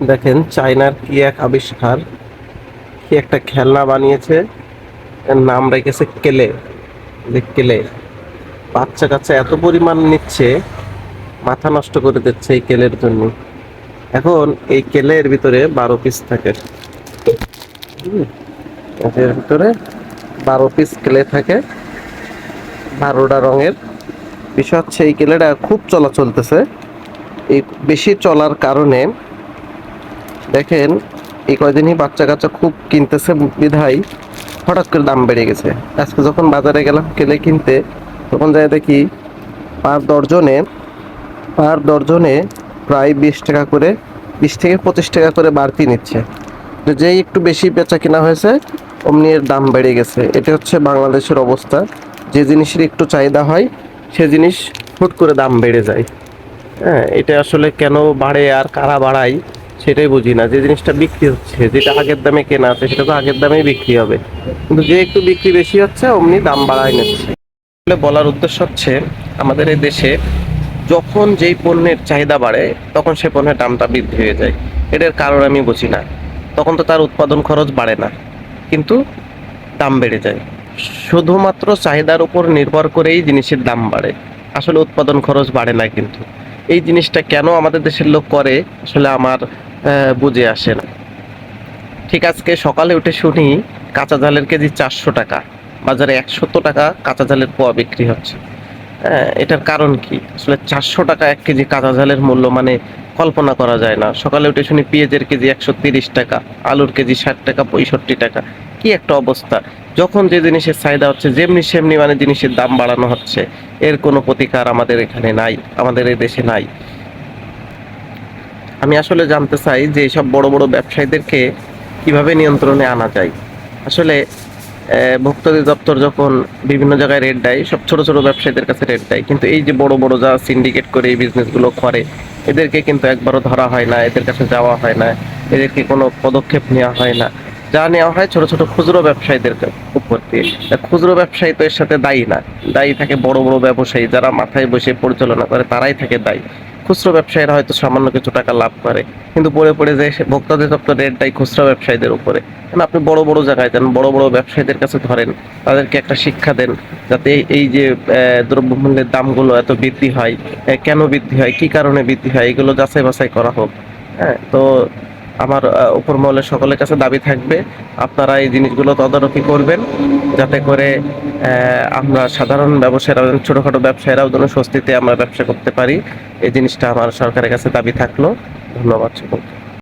দেখেন, চায়নার কি এক আবিষ্কার, কি একটা খেলনা বানিয়েছে নাম রেখেছে কেলে, যে কেলে। বাচ্চা কাচ্চা এত পরিমাণ নিচ্ছে, মাথা নষ্ট করে দিচ্ছে এই কেলের জন্য। এখন এই কেলের ভিতরে বারো পিস থাকে। এর ভিতরে বারো পিস কেলে থাকে, বারোটা রঙের। বিষয় হচ্ছে এই কেলেটা খুব চলা চলতেছে এই বেশি চলার কারণে দেখেন, এই কয়দিনই বাচ্চা কাচ্চা খুব কিনতেছে বিধায় হঠাৎ করে দাম বেড়ে গেছে। আজকে যখন বাজারে গেলাম, কেলে কিনতে, তখন যাই দেখি পার দর্জনে পার দর্জনে প্রায় বিশ টাকা করে, বিশ থেকে পঁচিশ টাকা করে বাড়তি নিচ্ছে। তো যেই একটু বেশি বেচা কেনা হয়েছে, অমনি এর দাম বেড়ে গেছে। এটা হচ্ছে বাংলাদেশের অবস্থা। যে জিনিসের একটু চাহিদা হয়, সে জিনিস হুট করে দাম বেড়ে যায়। হ্যাঁ এটা আসলে কেন বাড়ে আর কারা বাড়ায় সেটাই বুঝি না, যে জিনিসটা বিক্রি হচ্ছে, যেটা আগের দামে কেনা আছে, সেটা তো আগের দামেই বিক্রি হবে। কিন্তু যে একটু বিক্রি বেশি হচ্ছে, অমনি দাম বাড়ায় নিচ্ছে। বলার উদ্দেশ্য হচ্ছে, আমাদের এই দেশে যখন যেই পণ্যের চাহিদা বাড়ে, তখন সে পণ্যের দামটা বৃদ্ধি হয়ে যায়। এটার কারণ আমি বুঝি না। তখন তো তার উৎপাদন খরচ বাড়ে না, কিন্তু দাম বেড়ে যায়। শুধুমাত্র চাহিদার উপর নির্ভর করেই জিনিসের দাম বাড়ে। আসলে উৎপাদন খরচ বাড়ে না কিন্তু। এই জিনিসটা কেন আমাদের দেশের লোক করে? আসলে আমার বুঝে আসে না। ঠিক আজকে সকালে উঠে শুনি কাঁচা ঝালের কেজি চারশো টাকা, বাজারে একশত টাকা কাঁচা ঝালের পোয়া বিক্রি হচ্ছে। এটার কারণ কি? আসলে চারশো টাকা এক কেজি কাঁচা ঝালের মূল্য মানে কল্পনা করা যায় না। সকালে উঠে শুনি পেঁয়াজের কেজি একশো তিরিশ টাকা, আলুর কেজি ষাট টাকা, পঁয়ষট্টি টাকা। কি একটা অবস্থা। যখন যে জিনিসের চাহিদা হচ্ছে, যেমনি সেমনি মানে জিনিসের দাম বাড়ানো হচ্ছে, এর কোনো প্রতিকার আমাদের এখানে নাই, আমাদের এই দেশে নাই। আমি আসলে জানতে চাই যে এইসব বড় বড় ব্যবসায়ীদেরকে কীভাবে নিয়ন্ত্রণে আনা যায়? আসলে ভোক্তা দপ্তর যখন বিভিন্ন জায়গায় রেট দেয়, সব ছোট ছোট ব্যবসায়ীদের কাছে রেট দেয়। কিন্তু এই যে বড় বড় যা সিন্ডিকেট করে এই বিজনেসগুলো করে, এদেরকে কিন্তু একবারও ধরা হয় না, এদের কাছে যাওয়া হয় না, এদেরকে কোনো পদক্ষেপ নেওয়া হয় না। যা নেওয়া হয় ছোট ছোট খুচরো ব্যবসায়ীদের উপর দিয়ে। খুচরো ব্যবসায়ী তো এর সাথে দায়ী না। দায়ী থাকে বড় বড় ব্যবসায়ী, যারা মাথায় বসে পরিচালনা করে, তারাই থাকে দায়ী। খুচরো ব্যবসায়ীরা হয়তো সামান্য কিছু টাকা লাভ করে, কিন্তু পরে পরে যে ভোক্তাদের দপ্তর রেট দেয় খুচরা ব্যবসায়ীদের উপরে। কারণ আপনি বড় বড় জায়গায় যান, বড় বড় ব্যবসায়ীদের কাছে ধরেন, তাদেরকে একটা শিক্ষা দেন, যাতে এই- যে দ্রব্যমূল্যের দামগুলো এত বৃদ্ধি হয় কেন বৃদ্ধি হয়, কি কারণে বৃদ্ধি হয়, এগুলো যাচাই বাছাই করা হোক। হ্যাঁ তো আমার উপর মহলের সকলের কাছে দাবি থাকবে। আপনারা এই জিনিসগুলো তদারকি করবেন, যাতে করে আমরা সাধারণ ব্যবসায়ীরা ছোটোখাটো ব্যবসায়ীরাও যেন স্বস্তিতে আমরা ব্যবসা করতে পারি। এই জিনিসটা আমার সরকারের কাছে দাবি থাকল। ধন্যবাদ সকলকে।